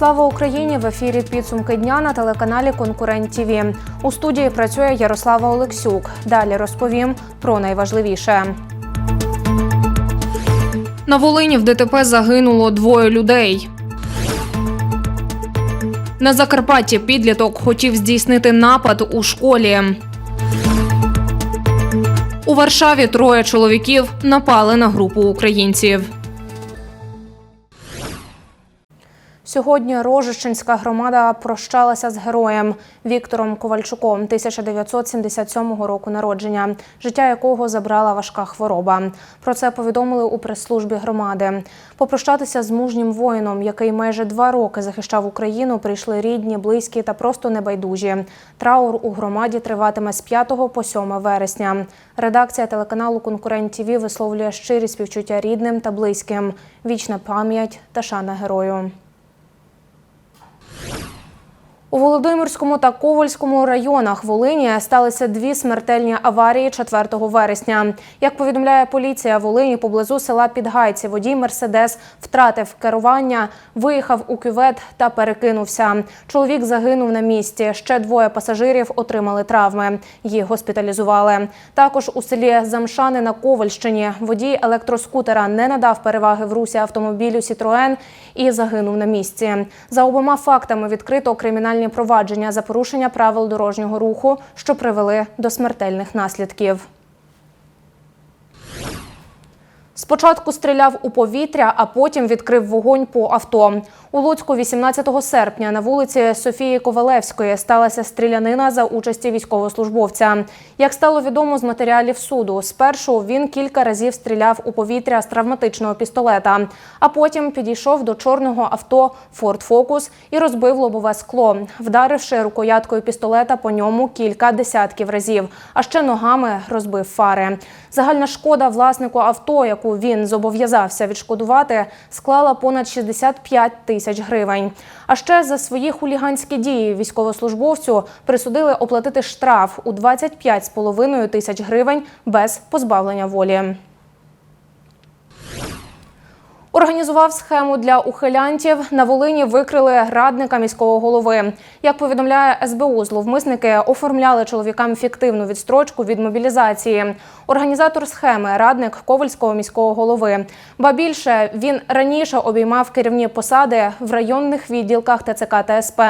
Слава Україні! В ефірі підсумки дня на телеканалі Конкурент ТІВІ. У студії працює Ярослава Олексюк. Далі розповім про найважливіше. На Волині в ДТП загинуло двоє людей. На Закарпатті підліток хотів здійснити напад у школі. У Варшаві троє чоловіків напали на групу українців. Сьогодні Рожищенська громада прощалася з героєм Віктором Ковальчуком 1977 року народження, життя якого забрала важка хвороба. Про це повідомили у прес-службі громади. Попрощатися з мужнім воїном, який майже два роки захищав Україну, прийшли рідні, близькі та просто небайдужі. Траур у громаді триватиме з 5 по 7 вересня. Редакція телеканалу Конкурент ТІВІ висловлює щирі співчуття рідним та близьким. Вічна пам'ять та шана герою. Thank you. У Володимирському та Ковальському районах Волині сталися дві смертельні аварії 4 вересня. Як повідомляє поліція Волині поблизу села Підгайці, водій Мерседес втратив керування, виїхав у кювет та перекинувся. Чоловік загинув на місці. Ще двоє пасажирів отримали травми. Їх госпіталізували. Також у селі Замшани на Ковальщині водій електроскутера не надав переваги в русі автомобілю Сітроен і загинув на місці. За обома фактами відкрито кримінальні провадження за порушення правил дорожнього руху, що привели до смертельних наслідків. Спочатку стріляв у повітря, а потім відкрив вогонь по авто. У Луцьку 18 серпня на вулиці Софії Ковалевської сталася стрілянина за участі військовослужбовця. Як стало відомо з матеріалів суду, спершу він кілька разів стріляв у повітря з травматичного пістолета, а потім підійшов до чорного авто Ford Focus і розбив лобове скло, вдаривши рукояткою пістолета по ньому кілька десятків разів, а ще ногами розбив фари. Загальна шкода власнику авто, яку він зобов'язався відшкодувати, склала понад 65 тисяч гривень. А ще за свої хуліганські дії військовослужбовцю присудили оплатити штраф у 25,5 тисяч гривень без позбавлення волі. Організував схему для ухилянтів. На Волині викрили радника міського голови. Як повідомляє СБУ, зловмисники оформляли чоловікам фіктивну відстрочку від мобілізації. Організатор схеми радник Ковальського міського голови. Ба більше він раніше обіймав керівні посади в районних відділках ТЦК та СП.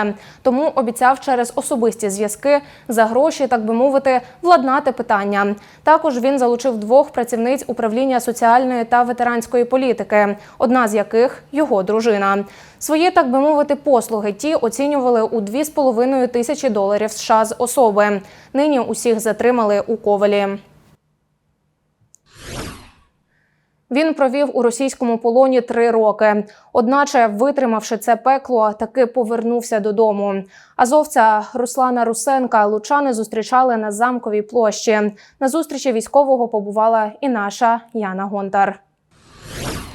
Тому обіцяв через особисті зв'язки за гроші, так би мовити, владнати питання. Також він залучив двох працівниць управління соціальної та ветеранської політики одна з яких його дружина. Свої, так би мовити, послуги ті оцінювали у 2,5 тисячі доларів США з особи. Нині усіх затримали у ковалі. Він провів у російському полоні три роки. Одначе, витримавши це пекло, таки повернувся додому. Азовця Руслана Русенка лучани зустрічали на замковій площі. На зустрічі військового побувала і наша Яна Гонтар.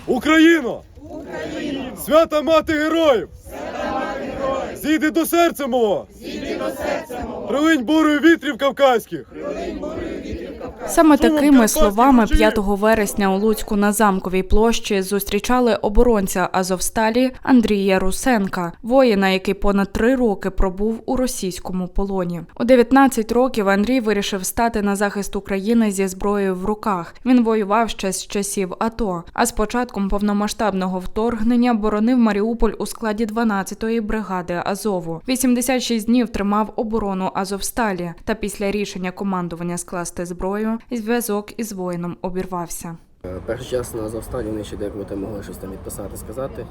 Україно! Україно! Свята мати героїв! Свята мати героїв! Зійди до серця мого! Зійди до серця мого! Прилинь бурою вітрів кавказьких! Саме такими словами ключі? 5 вересня у Луцьку на замковій площі зустрічали оборонця Азовсталі Андрія Русенка, воїна, який понад три роки пробув у російському полоні. У 19 років Андрій вирішив стати на захист України зі зброєю в руках. Він воював ще з часів АТО. А з початком повномасштабного вторгнення боронив Маріуполь у складі 12-ї бригади Азову. 86 днів тримав оборону Азовсталі. Та після рішення командування скласти зброю зв'язок із воїном обірвався. Е, Перший час на Азовсталі вони ще деколи могли щось там відписати, сказати.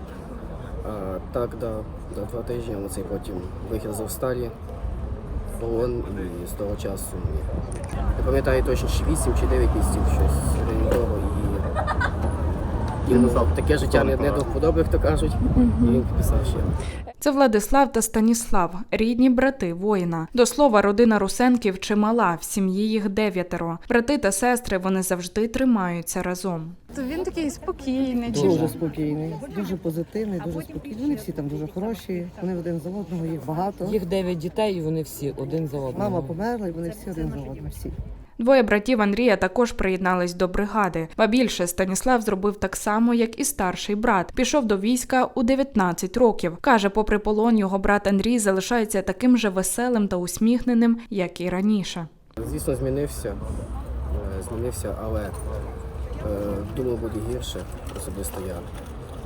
А, так, да, за два тижні, оцей потім вихід з Азовсталі, полон і з того часу. Не пам'ятаю точно, чи 8 чи 9 місяців щось рівно того. І йому таке життя не, не до вподоби, як то кажуть, і він підписав ще. Це Владислав та Станіслав, рідні брати воїна. До слова, родина Русенків чимала, в сім'ї їх дев'ятеро. Брати та сестри вони завжди тримаються разом. То він такий спокійний. Чи Дуже спокійний, дуже позитивний, дуже спокійний. Вони всі там дуже хороші. Вони один за одного, їх багато. Їх дев'ять дітей, і вони всі один за одним. Мама померла, і вони всі один за одним. Всі. Двоє братів Андрія також приєднались до бригади. Ба більше Станіслав зробив так само, як і старший брат. Пішов до війська у 19 років. каже, попри полон, його брат Андрій залишається таким же веселим та усміхненим, як і раніше. Звісно, змінився, е, змінився, але е, думав буде гірше особисто я.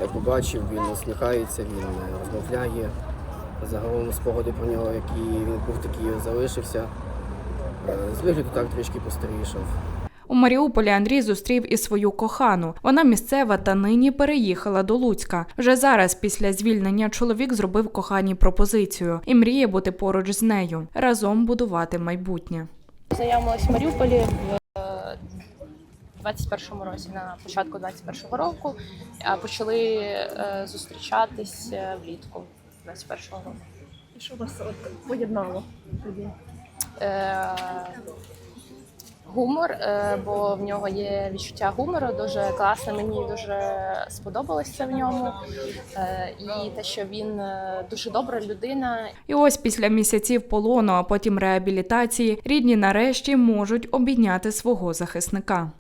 Як побачив, він усміхається, він е, розмовляє. Загалом спогади про нього, які він був, такий залишився. Е, З вигляду так трішки постарішав. У Маріуполі Андрій зустрів і свою кохану. Вона місцева та нині переїхала до Луцька. Вже зараз, після звільнення, чоловік зробив коханій пропозицію і мріє бути поруч з нею, разом будувати майбутнє. Познайомилась в Маріуполі в е, 21-му році, на початку 21-го року, а почали е, зустрічатись е, влітку 21-го року. І що вас от поєднало тоді? Е, Гумор, е, бо в нього є відчуття гумору, дуже класне. Мені дуже сподобалось в ньому. Е, І те, що він е, дуже добра людина, І ось після місяців полону, а потім реабілітації, рідні нарешті можуть обійняти свого захисника.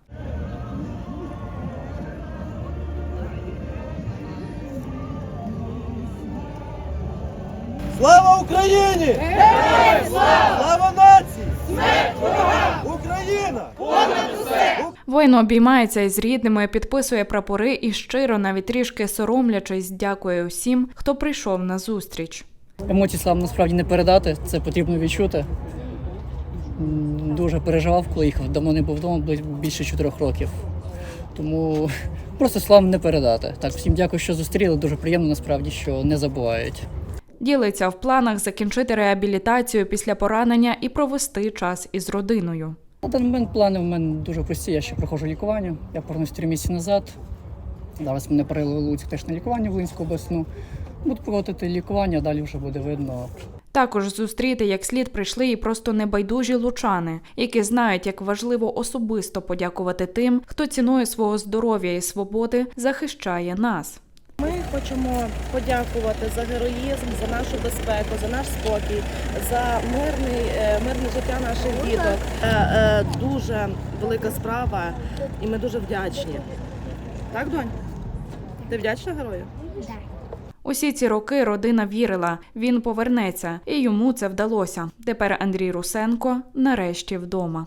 Слава Україні! Героям слава! Слава нації! Смерть ворогам! Україна! Воїн обіймається із рідними, підписує прапори і щиро, навіть трішки соромлячись, дякує усім, хто прийшов на зустріч. Емоцій слав насправді не передати, це потрібно відчути. Дуже переживав, коли їхав. Давно не був вдома, більше чотирьох років. Тому просто слав не передати. Так, всім дякую, що зустріли. Дуже приємно насправді, що не забувають. Ділиться в планах закінчити реабілітацію після поранення і провести час із родиною. На даний момент плани в мене дуже прості. Я ще проходжу лікування. Я повернусь три місяці назад. Зараз мене перевели теж на лікування в Луцьку обласну. Буду проводити лікування, далі вже буде видно, Також зустріти як слід прийшли і просто небайдужі лучани, які знають, як важливо особисто подякувати тим, хто ціною свого здоров'я і свободи захищає нас. Ми хочемо подякувати за героїзм, за нашу безпеку, за наш спокій, за мирний, е, мирне життя наших діток. Е, е, Дуже велика справа, і ми дуже вдячні. Так, донь? Ти вдячна герою? Усі ці роки родина вірила, він повернеться, і йому це вдалося. Тепер Андрій Русенко нарешті вдома.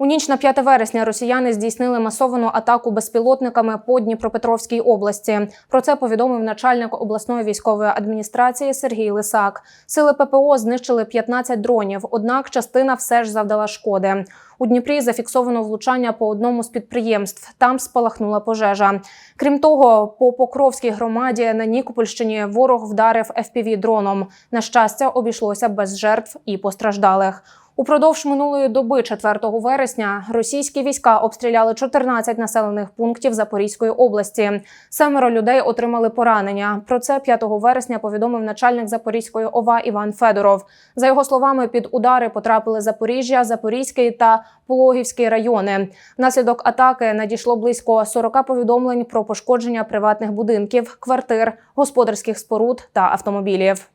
У ніч на 5 вересня росіяни здійснили масовану атаку безпілотниками по Дніпропетровській області. Про це повідомив начальник обласної військової адміністрації Сергій Лисак. Сили ППО знищили 15 дронів, однак частина все ж завдала шкоди. У Дніпрі зафіксовано влучання по одному з підприємств. Там спалахнула пожежа. Крім того, по Покровській громаді на Нікопольщині ворог вдарив fpv дроном. На щастя, обійшлося без жертв і постраждалих. Упродовж минулої доби, 4 вересня, російські війська обстріляли 14 населених пунктів Запорізької області. Семеро людей отримали поранення. Про це 5 вересня повідомив начальник Запорізької ОВА Іван Федоров. За його словами, під удари потрапили Запоріжжя, Запорізький та Пологівський райони. Внаслідок атаки надійшло близько 40 повідомлень про пошкодження приватних будинків, квартир, господарських споруд та автомобілів.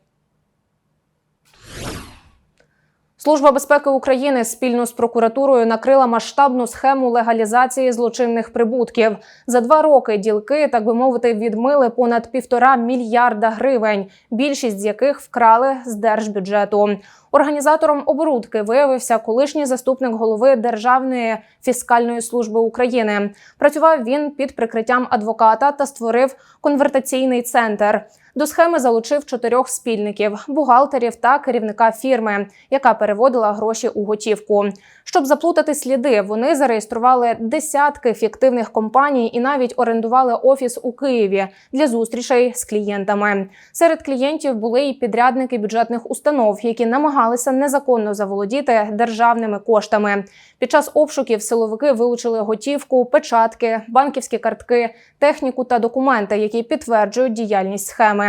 Служба безпеки України спільно з прокуратурою накрила масштабну схему легалізації злочинних прибутків. За два роки ділки, так би мовити, відмили понад півтора мільярда гривень, більшість з яких вкрали з держбюджету. Організатором оборудки виявився колишній заступник голови Державної фіскальної служби України. Працював він під прикриттям адвоката та створив конвертаційний центр. До схеми залучив чотирьох спільників, бухгалтерів та керівника фірми, яка переводила гроші у готівку. Щоб заплутати сліди, вони зареєстрували десятки фіктивних компаній і навіть орендували офіс у Києві для зустрічей з клієнтами. Серед клієнтів були і підрядники бюджетних установ, які намагалися незаконно заволодіти державними коштами. Під час обшуків силовики вилучили готівку, печатки, банківські картки, техніку та документи, які підтверджують діяльність схеми.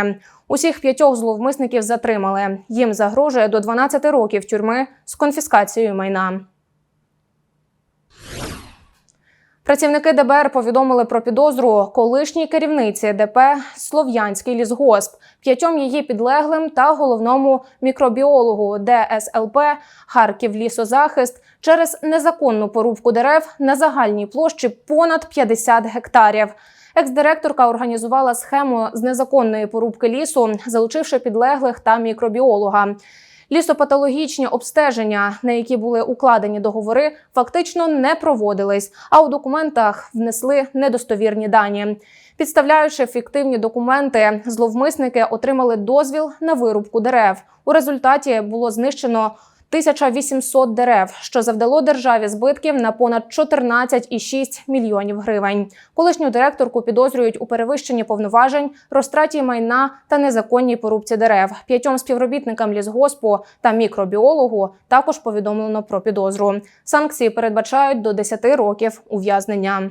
Усіх п'ятьох зловмисників затримали. Їм загрожує до 12 років тюрми з конфіскацією майна. Працівники ДБР повідомили про підозру колишній керівниці ДП Слов'янський лісгосп, п'ятьом її підлеглим та головному мікробіологу ДСЛП Харків лісозахист через незаконну порубку дерев на загальній площі понад 50 гектарів. Екс-директорка організувала схему з незаконної порубки лісу, залучивши підлеглих та мікробіолога. Лісопатологічні обстеження, на які були укладені договори, фактично не проводились, а у документах внесли недостовірні дані. Підставляючи фіктивні документи, зловмисники отримали дозвіл на вирубку дерев. У результаті було знищено 1800 дерев, що завдало державі збитків на понад 14,6 мільйонів гривень. Колишню директорку підозрюють у перевищенні повноважень, розтраті майна та незаконній порубці дерев. П'ятьом співробітникам лісгоспу та мікробіологу також повідомлено про підозру. Санкції передбачають до 10 років ув'язнення.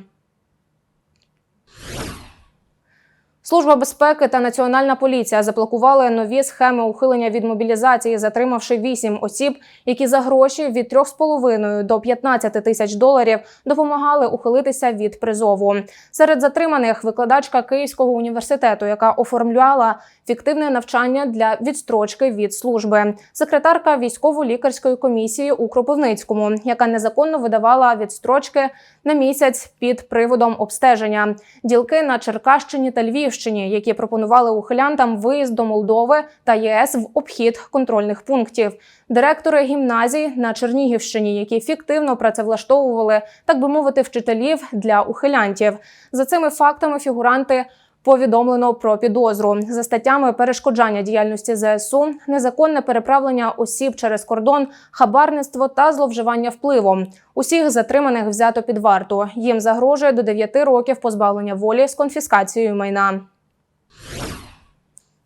Служба безпеки та національна поліція заблокували нові схеми ухилення від мобілізації, затримавши вісім осіб, які за гроші від 3,5 до 15 тисяч доларів допомагали ухилитися від призову. Серед затриманих викладачка Київського університету, яка оформляла фіктивне навчання для відстрочки від служби, секретарка військово-лікарської комісії у Кропивницькому, яка незаконно видавала відстрочки на місяць під приводом обстеження. Ділки на Черкащині та Львівщині, які пропонували ухилянтам виїзд до Молдови та ЄС в обхід контрольних пунктів. Директори гімназій на Чернігівщині, які фіктивно працевлаштовували, так би мовити, вчителів для ухилянтів. За цими фактами фігуранти. Повідомлено про підозру за статтями перешкоджання діяльності ЗСУ, незаконне переправлення осіб через кордон, хабарництво та зловживання впливом. Усіх затриманих взято під варту. Їм загрожує до 9 років позбавлення волі з конфіскацією майна.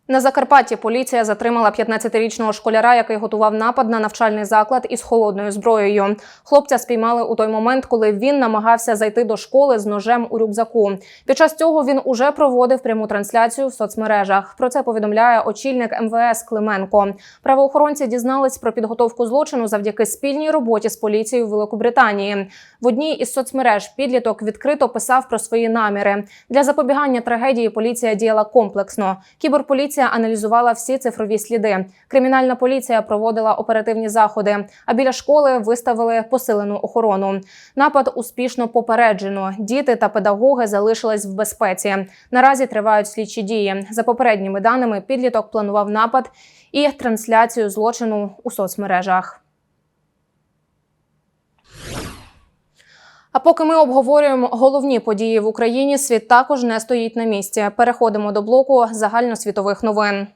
На Закарпатті поліція затримала 15-річного школяра, який готував напад на навчальний заклад із холодною зброєю. Хлопця спіймали у той момент, коли він намагався зайти до школи з ножем у рюкзаку. Під час цього він уже проводив пряму трансляцію в соцмережах. Про це повідомляє очільник МВС Клименко. Правоохоронці дізнались про підготовку злочину завдяки спільній роботі з поліцією Великобританії. В одній із соцмереж підліток відкрито писав про свої наміри. Для запобігання трагедії поліція діяла комплексно. Кіберполіція аналізувала всі цифрові сліди. Кримінальна поліція проводила оперативні заходи. А біля школи виставили посилену охорону. Напад успішно попереджено. Діти та педагоги залишились в безпеці. Наразі тривають слідчі дії. За попередніми даними, підліток планував напад і трансляцію злочину у соцмережах. А поки ми обговорюємо головні події в Україні, світ також не стоїть на місці. Переходимо до блоку загальносвітових новин.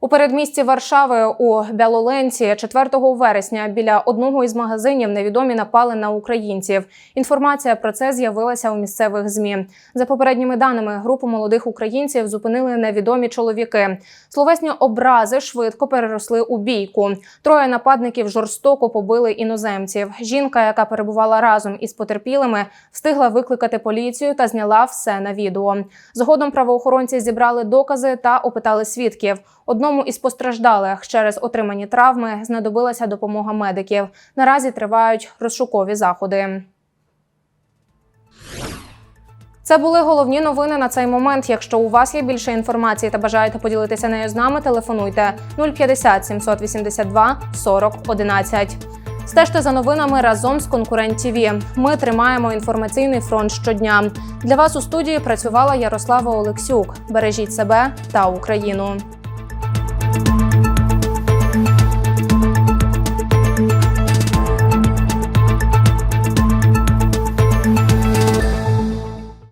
У передмісті Варшави у Бялоленці 4 вересня біля одного із магазинів невідомі напали на українців. Інформація про це з'явилася у місцевих змі. За попередніми даними, групу молодих українців зупинили невідомі чоловіки. Словесні образи швидко переросли у бійку. Троє нападників жорстоко побили іноземців. Жінка, яка перебувала разом із потерпілими, встигла викликати поліцію та зняла все на відео. Згодом правоохоронці зібрали докази та опитали свідків. Одному із постраждалих через отримані травми знадобилася допомога медиків. Наразі тривають розшукові заходи. Це були головні новини на цей момент. Якщо у вас є більше інформації та бажаєте поділитися нею з нами, телефонуйте 050 782 40 11. Стежте за новинами разом з конкурент ТІВІ. Ми тримаємо інформаційний фронт щодня. Для вас у студії працювала Ярослава Олексюк. Бережіть себе та Україну.